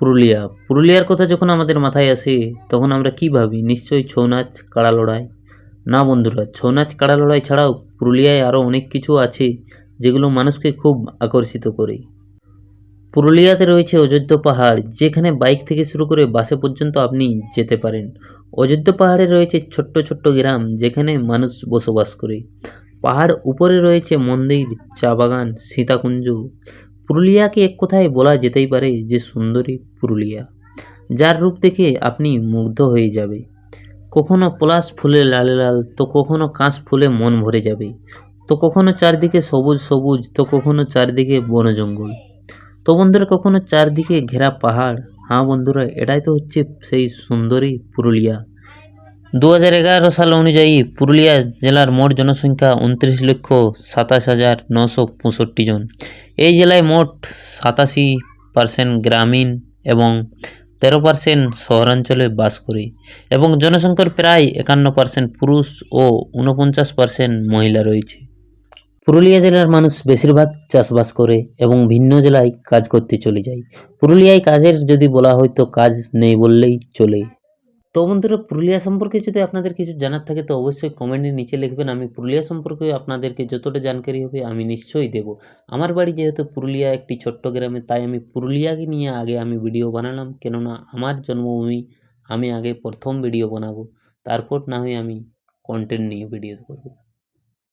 পুরুলিয়া। পুরুলিয়ার কথা যখন আমাদের মাথায় আসে, তখন আমরা কী ভাবি? নিশ্চয়ই ছৌ নাচ কাড়া লড়াই? না বন্ধুরা ছৌ নাচ কাড়া লড়াই ছাড়াও পুরুলিয়ায় আরও অনেক কিছু আছে, যেগুলো মানুষকে খুব আকর্ষিত করে। পুরুলিয়াতে রয়েছে অযোধ্যা পাহাড়, যেখানে বাইক থেকে শুরু করে বাসে পর্যন্ত আপনি যেতে পারেন। অযোধ্যা পাহাড়ে রয়েছে ছোট্ট ছোট্ট গ্রাম, যেখানে মানুষ বসবাস করে। পাহাড় উপরে রয়েছে মন্দির, চা বাগান, সীতাকুঞ্জ পুরুলিয়াকে এক কথায় বলা যেতেই পারে যে সুন্দরী পুরুলিয়া, যার রূপ দেখে আপনি মুগ্ধ হয়ে যাবে। কখনো পলাশ ফুলে লাল লাল, তো কখনো কাঁচ ফুলে মন ভরে যাবে। তো কখনো চারদিকে সবুজ সবুজ, তো কখনো চারদিকে বন জঙ্গল। তো বন্ধুরা, কখনো চারদিকে ঘেরা পাহাড়? হ্যাঁ বন্ধুরা, এটাই তো হচ্ছে সেই সুন্দরী পুরুলিয়া। দু হাজার এগারো সাল অনুযায়ী পুরুলিয়া জেলার মোট জনসংখ্যা উনত্রিশ লক্ষ সাতাশ হাজার নশো পঁয়ষট্টি জন। এই জেলায় মোট সাতাশি পার্সেন্ট গ্রামীণ এবং তেরো পার্সেন্ট শহরাঞ্চলে বাস করে এবং জনসংখ্যার প্রায় একান্ন পার্সেন্ট পুরুষ ও ঊনপঞ্চাশ পার্সেন্ট মহিলা রয়েছে। পুরুলিয়া জেলার মানুষ বেশিরভাগ চাষবাস করে এবং ভিন্ন জেলায় কাজ করতে চলে যায়। পুরুলিয়ায় কাজের যদি বলা হয় তো কাজ নেই বললেই চলে। তো বন্ধুরা, পুরুলিয়া সম্পর্কে যদি আপনাদের কিছু জানার থাকে, তো অবশ্যই কমেন্টের নিচে লিখবেন। আমি পুরুলিয়া সম্পর্কে আপনাদেরকে যতটা জানকারি হবে, আমি নিশ্চয়ই দেব। আমার বাড়ি যেহেতু পুরুলিয়া, একটি ছোট্ট গ্রামে, তাই আমি পুরুলিয়াকে নিয়ে আগে আমি ভিডিও বানালাম। কেননা, আমার জন্মভূমি, আমি আগে প্রথম ভিডিও বানাবো। তারপর না হয় আমি কন্টেন্ট নিয়ে ভিডিও করব।